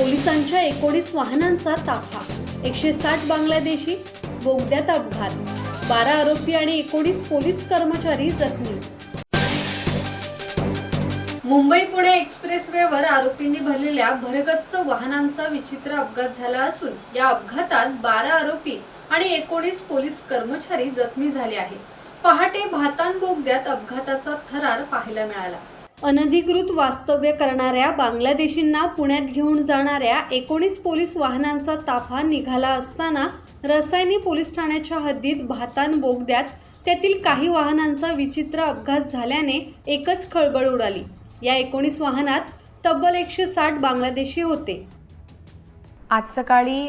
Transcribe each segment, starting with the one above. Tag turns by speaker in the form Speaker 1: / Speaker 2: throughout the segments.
Speaker 1: पोलिसांच्या एकोणीस वाहनांचा ताफा. एकशे साठ बांगलादेशी बोगद्यात अपघात. बारा आरोपी आणि एकोणीस पोलीस कर्मचारी जखमी. मुंबई पुणे एक्सप्रेसवेवर आरोपींनी भरलेल्या भरगच्च वाहनांचा विचित्र अपघात झाला असून या अपघातात बारा आरोपी आणि एकोणीस पोलीस कर्मचारी जखमी झाले आहेत. पहाटे भातान बोगद्यात अपघाताचा थरार पाहायला मिळाला. अनधिकृत वास्तव्य करणाऱ्या बांगलादेशींना पुण्यात घेऊन जाणाऱ्या एकोणीस पोलीस वाहनांचा ताफा निघाला असताना रसायनी पोलीस ठाण्याच्या हद्दीत भातान बोगद्यात त्यातील काही वाहनांचा विचित्र अपघात झाल्याने एकच खळबळ उडाली. या एकोणीस वाहनात तब्बल एकशे साठ बांगलादेशी होते.
Speaker 2: आज सकाळी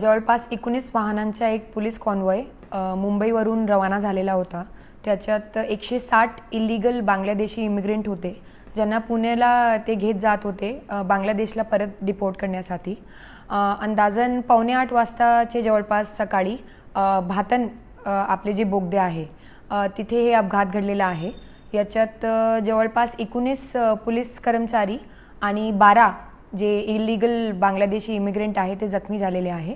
Speaker 2: जवळपास एकोणीस वाहनांचा एक पोलीस कॉन्वॉय मुंबईवरून रवाना झालेला होता. त्याच्यात एकशे साठ इलिगल बांगलादेशी इमिग्रेंट होते ज्यांना पुण्याला ते घेत जात होते बांगलादेशला परत डिपोर्ट करण्यासाठी. अंदाजन पावणे आठ वाजताचे जवळपास सकाळी भातन आपले जे बोगदे आहे तिथे हे अपघात घडलेला आहे. याच्यात जवळपास एकोणीस पोलीस कर्मचारी आणि बारा जे इलिगल बांगलादेशी इमिग्रेंट आहे ते जखमी झालेले आहे.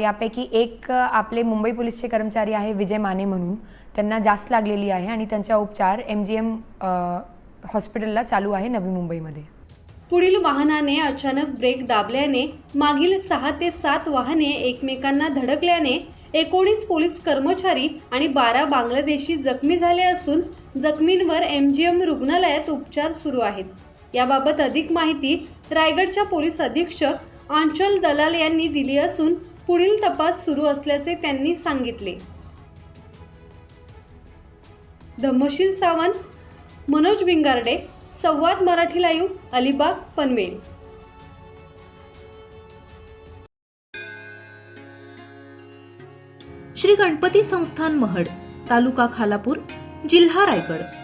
Speaker 2: यापैकी एक आपले मुंबई पोलीसचे कर्मचारी आहे विजय माने म्हणून. त्यांना जास्त लागलेली आहे आणि त्यांचा उपचार एम जी एम हॉस्पिटलला चालू आहे नवी मुंबईमध्ये.
Speaker 1: पुढील वाहनाने अचानक ब्रेक दाबल्याने मागील सहा ते सात वाहने एकमेकांना धडकल्याने एकोणीस पोलीस कर्मचारी आणि बारा बांगलादेशी जखमी झाले असून जखमींवर एम जी एम रुग्णालयात उपचार सुरू आहेत. याबाबत अधिक माहिती रायगडच्या पोलीस अधीक्षक आंचल दलाल यांनी दिली असून पुढील तपास सुरू असल्याचे त्यांनी सांगितले. धम्मशील सावंत मनोज बिंगारडे संवाद मराठी लाईव्ह अलिबाग पनवेल.
Speaker 3: श्री गणपती संस्थान महड तालुका खालापूर जिल्हा रायगड.